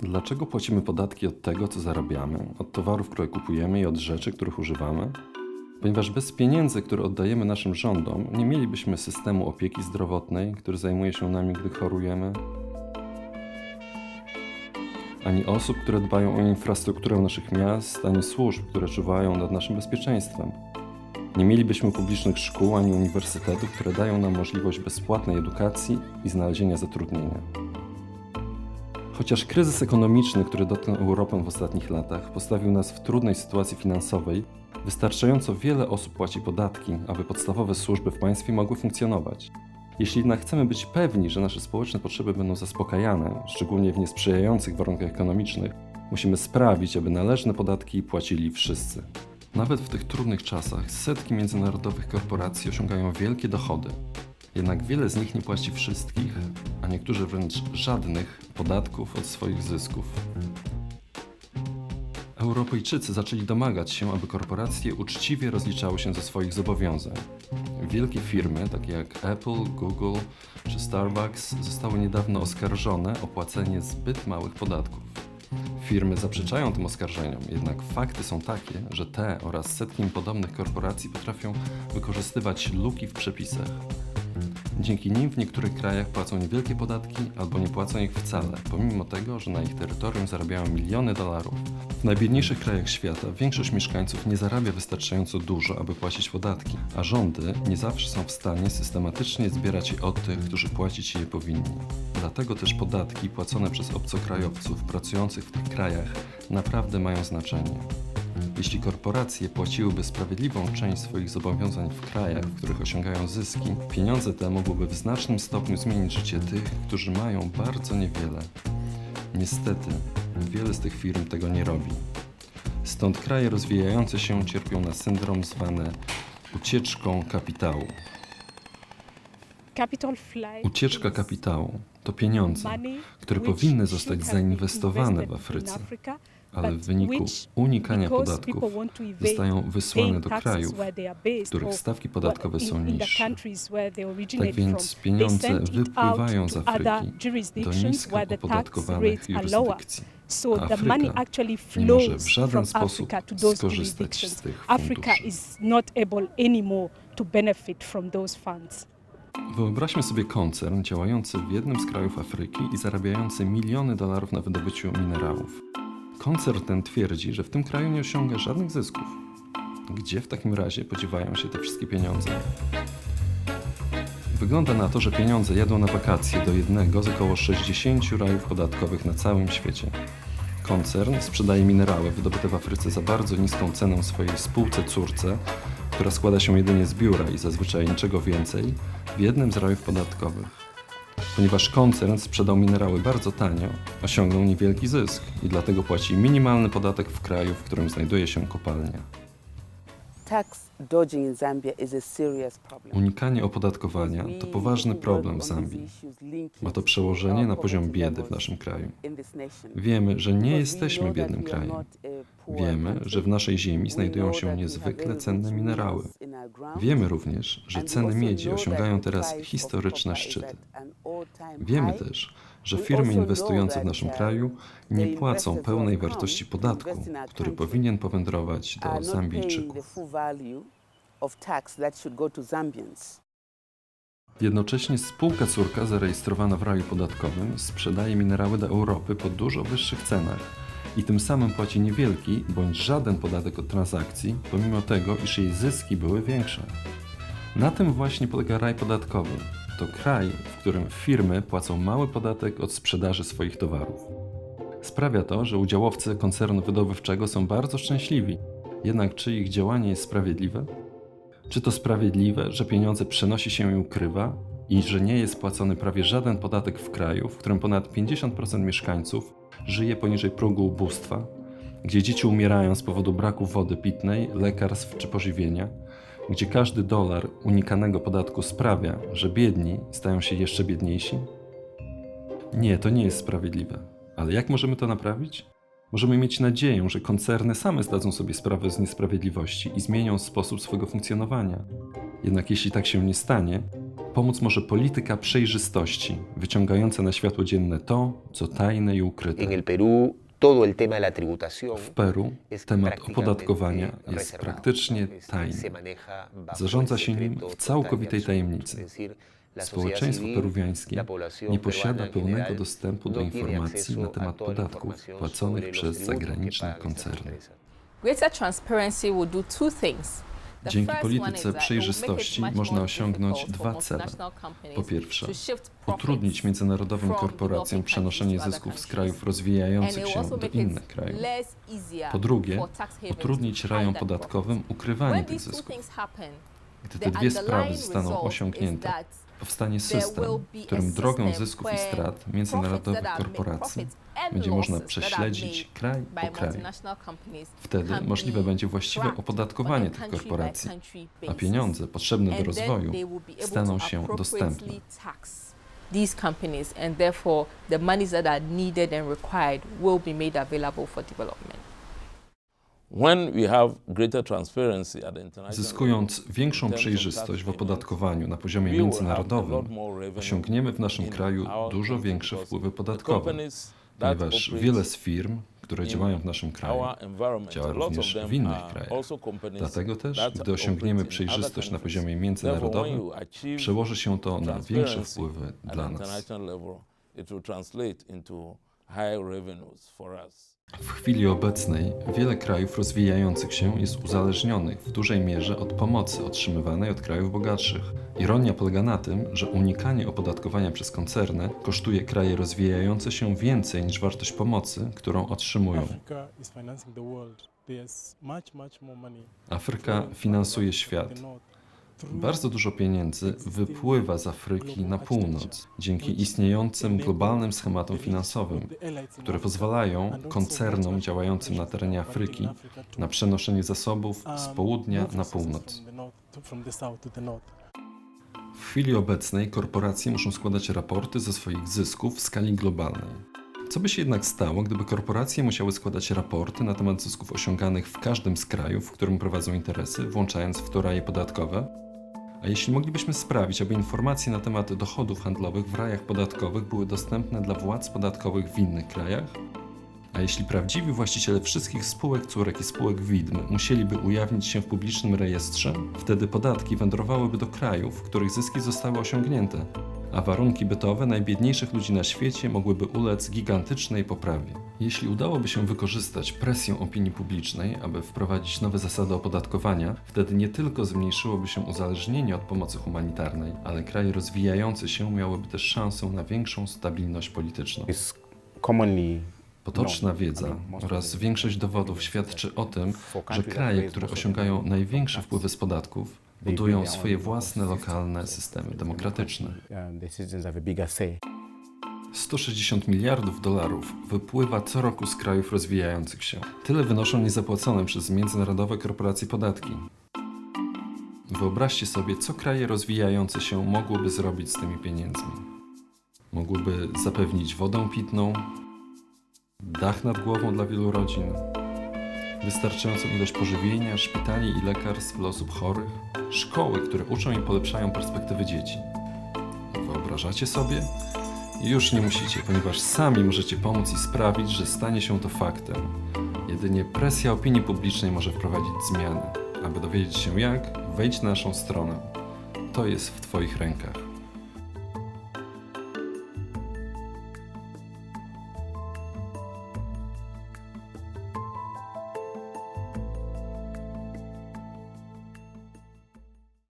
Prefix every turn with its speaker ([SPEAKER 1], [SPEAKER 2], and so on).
[SPEAKER 1] Dlaczego płacimy podatki od tego, co zarabiamy, od towarów, które kupujemy i od rzeczy, których używamy? Ponieważ bez pieniędzy, które oddajemy naszym rządom, nie mielibyśmy systemu opieki zdrowotnej, który zajmuje się nami, gdy chorujemy, ani osób, które dbają o infrastrukturę naszych miast, ani służb, które czuwają nad naszym bezpieczeństwem. Nie mielibyśmy publicznych szkół ani uniwersytetów, które dają nam możliwość bezpłatnej edukacji i znalezienia zatrudnienia. Chociaż kryzys ekonomiczny, który dotknął Europę w ostatnich latach, postawił nas w trudnej sytuacji finansowej, wystarczająco wiele osób płaci podatki, aby podstawowe służby w państwie mogły funkcjonować. Jeśli jednak chcemy być pewni, że nasze społeczne potrzeby będą zaspokajane, szczególnie w niesprzyjających warunkach ekonomicznych, musimy sprawić, aby należne podatki płacili wszyscy. Nawet w tych trudnych czasach setki międzynarodowych korporacji osiągają wielkie dochody. Jednak wiele z nich nie płaci wszystkich, a niektórzy wręcz żadnych podatków od swoich zysków. Europejczycy zaczęli domagać się, aby korporacje uczciwie rozliczały się ze swoich zobowiązań. Wielkie firmy, takie jak Apple, Google czy Starbucks, zostały niedawno oskarżone o płacenie zbyt małych podatków. Firmy zaprzeczają tym oskarżeniom, jednak fakty są takie, że te oraz setki podobnych korporacji potrafią wykorzystywać luki w przepisach. Dzięki nim w niektórych krajach płacą niewielkie podatki albo nie płacą ich wcale, pomimo tego, że na ich terytorium zarabiają miliony dolarów. W najbiedniejszych krajach świata większość mieszkańców nie zarabia wystarczająco dużo, aby płacić podatki, a rządy nie zawsze są w stanie systematycznie zbierać je od tych, którzy płacić je powinni. Dlatego też podatki płacone przez obcokrajowców pracujących w tych krajach naprawdę mają znaczenie. Jeśli korporacje płaciłyby sprawiedliwą część swoich zobowiązań w krajach, w których osiągają zyski, pieniądze te mogłyby w znacznym stopniu zmienić życie tych, którzy mają bardzo niewiele. Niestety, wiele z tych firm tego nie robi. Stąd kraje rozwijające się cierpią na syndrom zwany ucieczką kapitału. Ucieczka kapitału to pieniądze, które powinny zostać zainwestowane w Afryce, ale w wyniku unikania podatków zostają wysłane do krajów, których stawki podatkowe są
[SPEAKER 2] the
[SPEAKER 1] niższe. Tak więc pieniądze wypływają z Afryki do nisko
[SPEAKER 2] the
[SPEAKER 1] opodatkowanych jurysdykcji.
[SPEAKER 2] So the
[SPEAKER 1] Afryka
[SPEAKER 2] money actually
[SPEAKER 1] nie może w
[SPEAKER 2] flows
[SPEAKER 1] żaden
[SPEAKER 2] from
[SPEAKER 1] sposób
[SPEAKER 2] Africa to those jurisdictions.
[SPEAKER 1] tych
[SPEAKER 2] Africa
[SPEAKER 1] funduszy.
[SPEAKER 2] is not able anymore to benefit from those funds.
[SPEAKER 1] Wyobraźmy sobie koncern działający w jednym z krajów Afryki i zarabiający miliony dolarów na wydobyciu minerałów. Koncern ten twierdzi, że w tym kraju nie osiąga żadnych zysków. Gdzie w takim razie podziewają się te wszystkie pieniądze? Wygląda na to, że pieniądze jadą na wakacje do jednego z około 60 rajów podatkowych na całym świecie. Koncern sprzedaje minerały wydobyte w Afryce za bardzo niską cenę swojej spółce córce, która składa się jedynie z biura i zazwyczaj niczego więcej, w jednym z rajów podatkowych. Ponieważ koncern sprzedał minerały bardzo tanio, osiągnął niewielki zysk i dlatego płaci minimalny podatek w kraju, w którym znajduje się kopalnia. Unikanie opodatkowania to poważny problem w Zambii. Ma to przełożenie na poziom biedy w naszym kraju. Wiemy, że nie jesteśmy biednym krajem. Wiemy, że w naszej ziemi znajdują się niezwykle cenne minerały. Wiemy również, że ceny miedzi osiągają teraz historyczne szczyty. Wiemy też, że firmy inwestujące w naszym kraju nie płacą pełnej wartości podatku, który powinien powędrować do Zambijczyków. Jednocześnie spółka córka zarejestrowana w raju podatkowym sprzedaje minerały do Europy po dużo wyższych cenach i tym samym płaci niewielki bądź żaden podatek od transakcji, pomimo tego, iż jej zyski były większe. Na tym właśnie polega raj podatkowy. To kraj, w którym firmy płacą mały podatek od sprzedaży swoich towarów. Sprawia to, że udziałowcy koncernu wydobywczego są bardzo szczęśliwi. Jednak czy ich działanie jest sprawiedliwe? Czy to sprawiedliwe, że pieniądze przenosi się i ukrywa i że nie jest płacony prawie żaden podatek w kraju, w którym ponad 50% mieszkańców żyje poniżej progu ubóstwa, gdzie dzieci umierają z powodu braku wody pitnej, lekarstw czy pożywienia, gdzie każdy dolar unikanego podatku sprawia, że biedni stają się jeszcze biedniejsi? Nie, to nie jest sprawiedliwe. Ale jak możemy to naprawić? Możemy mieć nadzieję, że koncerny same zdadzą sobie sprawę z niesprawiedliwości i zmienią sposób swego funkcjonowania. Jednak jeśli tak się nie stanie, Pomóc może polityka przejrzystości, wyciągająca na światło dzienne to, co tajne i ukryte.
[SPEAKER 3] En el Perú, todo el tema de la tributación
[SPEAKER 1] W Peru temat opodatkowania jest praktycznie tajny. Zarządza się nim w całkowitej tajemnicy. Społeczeństwo peruwiańskie nie posiada pełnego dostępu do
[SPEAKER 3] no
[SPEAKER 1] informacji na temat podatków płaconych przez zagraniczne koncerny.
[SPEAKER 4] Greater transparency will do two things.
[SPEAKER 1] Dzięki polityce przejrzystości można osiągnąć dwa cele. Po pierwsze, utrudnić międzynarodowym korporacjom przenoszenie zysków z krajów rozwijających się do innych krajów. Po drugie, utrudnić rajom podatkowym ukrywanie tych zysków. Gdy te dwie sprawy zostaną osiągnięte, powstanie system, którym drogą zysków i strat międzynarodowych korporacji będzie można prześledzić kraj po kraju. Wtedy możliwe będzie właściwe opodatkowanie tych korporacji, a pieniądze potrzebne do rozwoju staną się dostępne.
[SPEAKER 4] these companies and therefore the monies that are needed and required will be made available for development.
[SPEAKER 1] Zyskując większą przejrzystość w opodatkowaniu na poziomie międzynarodowym, osiągniemy w naszym kraju dużo większe wpływy podatkowe, ponieważ wiele z firm, które działają w naszym kraju, działa również w innych krajach. Dlatego też, gdy osiągniemy przejrzystość na poziomie międzynarodowym, przełoży się to na większe wpływy dla nas. W chwili obecnej wiele krajów rozwijających się jest uzależnionych w dużej mierze od pomocy otrzymywanej od krajów bogatszych. Ironia polega na tym, że unikanie opodatkowania przez koncerny kosztuje kraje rozwijające się więcej niż wartość pomocy, którą otrzymują. Afryka finansuje świat. Bardzo dużo pieniędzy wypływa z Afryki na północ dzięki istniejącym globalnym schematom finansowym, które pozwalają koncernom działającym na terenie Afryki na przenoszenie zasobów z południa na północ. W chwili obecnej korporacje muszą składać raporty ze swoich zysków w skali globalnej. Co by się jednak stało, gdyby korporacje musiały składać raporty na temat zysków osiąganych w każdym z krajów, w którym prowadzą interesy, włączając w to raje podatkowe? A jeśli moglibyśmy sprawić, aby informacje na temat dochodów handlowych w rajach podatkowych były dostępne dla władz podatkowych w innych krajach? A jeśli prawdziwi właściciele wszystkich spółek córek i spółek widm musieliby ujawnić się w publicznym rejestrze, wtedy podatki wędrowałyby do krajów, w których zyski zostały osiągnięte, a warunki bytowe najbiedniejszych ludzi na świecie mogłyby ulec gigantycznej poprawie. Jeśli udałoby się wykorzystać presję opinii publicznej, aby wprowadzić nowe zasady opodatkowania, wtedy nie tylko zmniejszyłoby się uzależnienie od pomocy humanitarnej, ale kraje rozwijające się miałyby też szansę na większą stabilność polityczną. Potoczna wiedza oraz większość dowodów świadczy o tym, że kraje, które osiągają największe wpływy z podatków, budują swoje własne lokalne
[SPEAKER 5] system.
[SPEAKER 1] systemy demokratyczne.
[SPEAKER 5] um, the citizens have a bigger say.
[SPEAKER 1] 160 miliardów dolarów wypływa co roku z krajów rozwijających się. Tyle wynoszą niezapłacone przez międzynarodowe korporacje podatki. Wyobraźcie sobie, co kraje rozwijające się mogłyby zrobić z tymi pieniędzmi. Mogłyby zapewnić wodę pitną, dach nad głową dla wielu rodzin, wystarczającą ilość pożywienia, szpitali i lekarstw dla osób chorych, szkoły, które uczą i polepszają perspektywy dzieci. Wyobrażacie sobie? Już nie musicie, ponieważ sami możecie pomóc i sprawić, że stanie się to faktem. Jedynie presja opinii publicznej może wprowadzić zmiany. Aby dowiedzieć się jak, wejdź na naszą stronę. To jest w Twoich rękach.